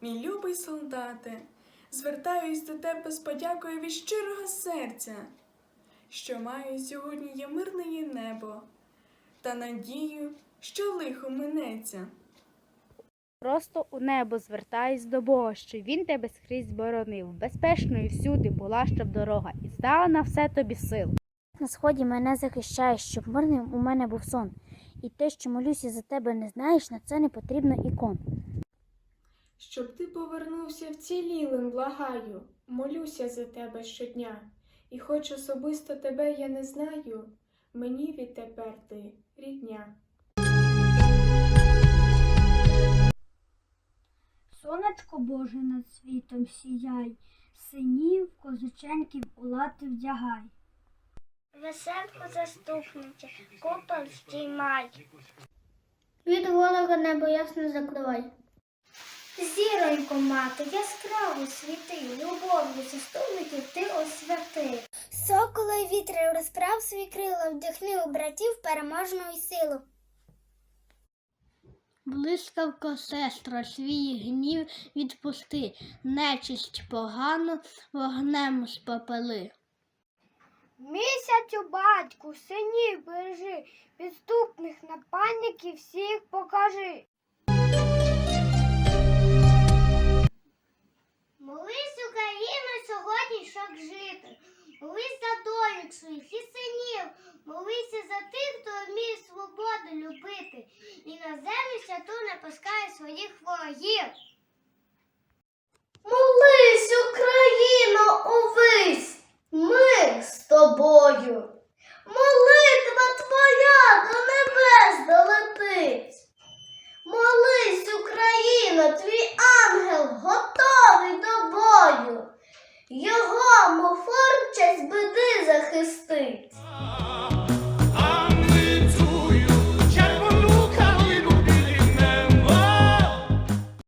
Мій любий солдате, звертаюсь до тебе з подякою від щирого серця, що маю сьогодні є мирне є небо та надію, що лихо минеться. Просто у небо звертаюсь до Бога, що він тебе скрізь боронив. Безпечною всюди була щоб дорога, і стала на все тобі сил. На сході мене захищаєш, щоб мирним у мене був сон. І те, що молюся за тебе, не знаєш, на це не потрібно ікон. Щоб ти повернувся вцілілим, благаю, молюся за тебе щодня, і хоч особисто тебе я не знаю, мені відтепер ти рідня. Сонечко Боже над світом сіяй, синів, козаченьків у лати вдягай. Веселку заступниче, купол стіймай. Від ворога небо ясно закривай. Зіронько, мати, яскраво світи, любов'ю заступників ти освяти. Соколи вітри розправ свої крила, вдихни у братів переможну й силу. Блискавко, сестро, свій гнів відпусти, нечисть погану вогнем спопели. Місяцю батьку, синів бережи, підступних нападників всіх покажи. Молися за тих, хто вміє свободу любити. І на землю святу не пускає своїх ворогів. Молись, Україно, увись, ми з тобою. Молитва твоя до небес долетить. Молись, Україно, твій ангел готовий до бою. Його, мов форм, честь биди захистить.